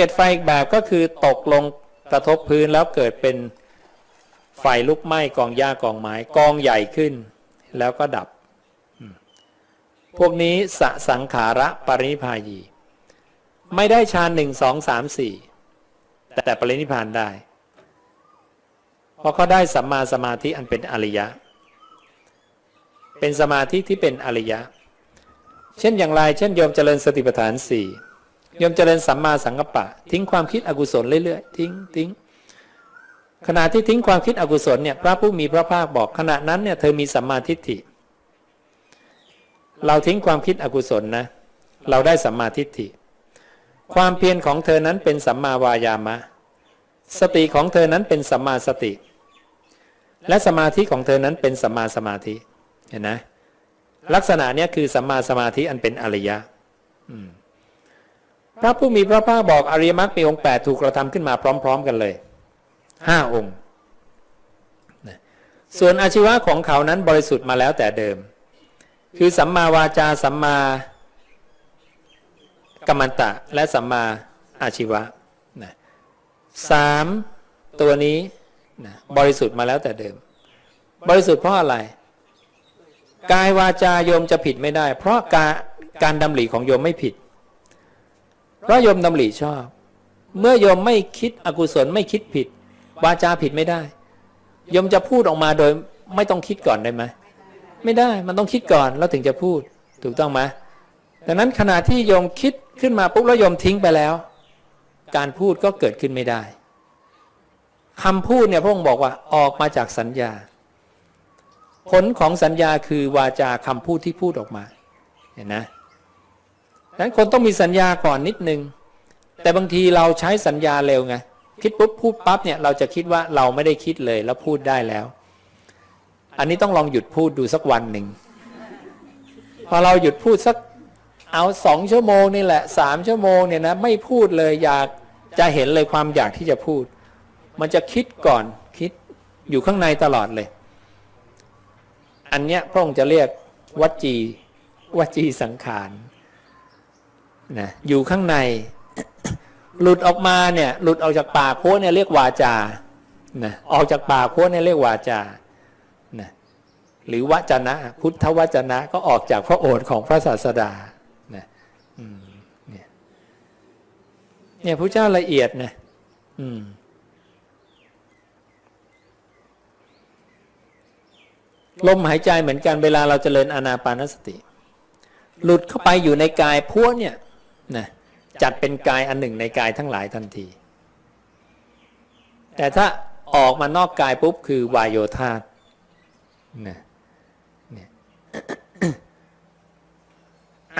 เก็ดไฟอีกแบบก็คือตกลงกระทบพื้นแล้วเกิดเป็นไฟลุกไหม้กองหญ้ากองไม้กองใหญ่ขึ้น แล้วก็ดับ พวกนี้สสังขาระปรินิพพายี ไม่ได้ฌานหนึ่งสองสามสี่แต่ปรินิพพานได้ เพราะเขาได้สัมมาสมาธิอันเป็นอริยะ เป็นสมาธิที่เป็นอริยะ เช่นอย่างไร เช่นโยมเจริญสติปัฏฐานสี่ โยมเจริญสัมมาสังกัปปะ ทิ้งความคิดอกุศลเรื่อยๆทิ้งทิ้งขณะที่ทิ้งความคิดอกุศลเนี่ยพระผู้มีพระภาคบอกขณะนั้นเนี่ยเธอมีสัมมาทิฏฐิ เราทิ้งความคิดอกุศลนะ เราได้สัมมาทิฏฐิ ความเพียรของเธอนั้นเป็นสัมมาวายามะ สติของเธอนั้นเป็นสัมมาสติ และสมาธิของเธอนั้นเป็นสัมมาสมาธิเห็นไหมลักษณะเนี้ยคือสัมมาสมาธิอันเป็นอริยะ อืม พระผู้มีพระภาคบอกอริยมรรคมีองค์แปดถูกกระทำขึ้นมาพร้อม ๆ กันเลยห้าองค์ ส่วนอาชีวะของเขานั้นบริสุทธิ์มาแล้วแต่เดิม คือสัมมาวาจาสัมมากัมมันตะ และสัมมาอาชีวะนะสามตัวนี้นะบริสุทธิ์มาแล้วแต่เดิม บริสุทธิ์เพราะอะไร กายวาจาโยมจะผิดไม่ได้ เพราะการการดำริของโยมไม่ผิด เพราะโยมดำริชอบ เมื่อโยมไม่คิดอกุศลไม่คิดผิด วาจาผิดไม่ได้โยมจะพูดออกมาโดยไม่ต้องคิดก่อนได้ไหมไม่ได้มันต้องคิดก่อนแล้วถึงจะพูดถูกต้องไหมดังนั้นขณะที่โยมคิดขึ้นมาปุ๊บแล้วโยมทิ้งไปแล้ว การพูดก็เกิดขึ้นไม่ได้คำพูดเนี่ยพระองค์บอกว่าออกมาจากสัญญา ผลของสัญญาคือวาจาคำพูดที่พูดออกมา เห็นนะ ดังนั้นคนต้องมีสัญญาก่อนนิดนึง แต่บางทีเราใช้สัญญาเร็วไงคิดปุ๊บพูดปั๊บเนี่ยเราจะคิดว่าเราไม่ได้คิดเลยแล้วพูดได้แล้ว อันนี้ต้องลองหยุดพูดดูสักวันหนึ่งพอเราหยุดพูดสักเอาสองชั่วโมงนี่แหละสามชั่วโมงเนี่ยนะไม่พูดเลยอยากจะเห็นเลยความอยากที่จะพูด มันจะคิดก่อนคิดอยู่ข้างในตลอดเลย อันเนี้ยพระองค์จะเรียกวัจีวจีสังขาร นะอยู่ข้างใน หลุดออกมาเนี่ยหลุดออกจากปากโค้เนี่ยเรียกวาจานะออกจากปากโค้เนี่ยเรียกวาจานะหรือวจนะ พุทธวจนะก็ออกจากพระโอษฐ์ของพระศาสดานะเนี่ยพระเจ้าละเอียดนะอืมลมหายใจเหมือนกันเวลาเราจเจริญอานาปานสติ หลุดเข้าไปอยู่ในกายพวเนี่ย นะจัดเป็นกายอันหนึ่งในกายทั้งหลายทันที แต่ถ้าออกมานอกกายปุ๊บคือวายโยธาตนะ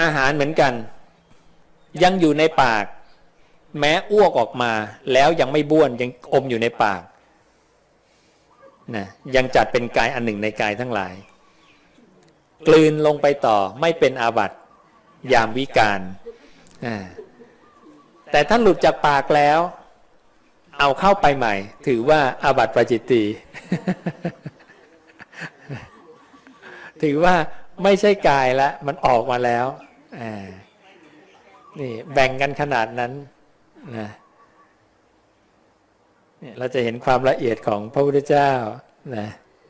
อาหารเหมือนกัน ยังอยู่ในปาก แม้อ้วกออกมาแล้วยังไม่บ้วนยังอมอยู่ในปากนะยังจัดเป็นกายอันหนึ่งในกายทั้งหลาย กลืนลงไปต่อไม่เป็นอาบัติยามวิการ แต่ถ้าหลุดจากปากแล้ว เอาเข้าไปใหม่ ถือว่าอาบัติประจิตตีถือว่าไม่ใช่กายแล้วมันออกมาแล้วนี่แบ่งกันขนาดนั้นนะเนี่เราจะเห็นความละเอียดของพระพุทธเจ้านะ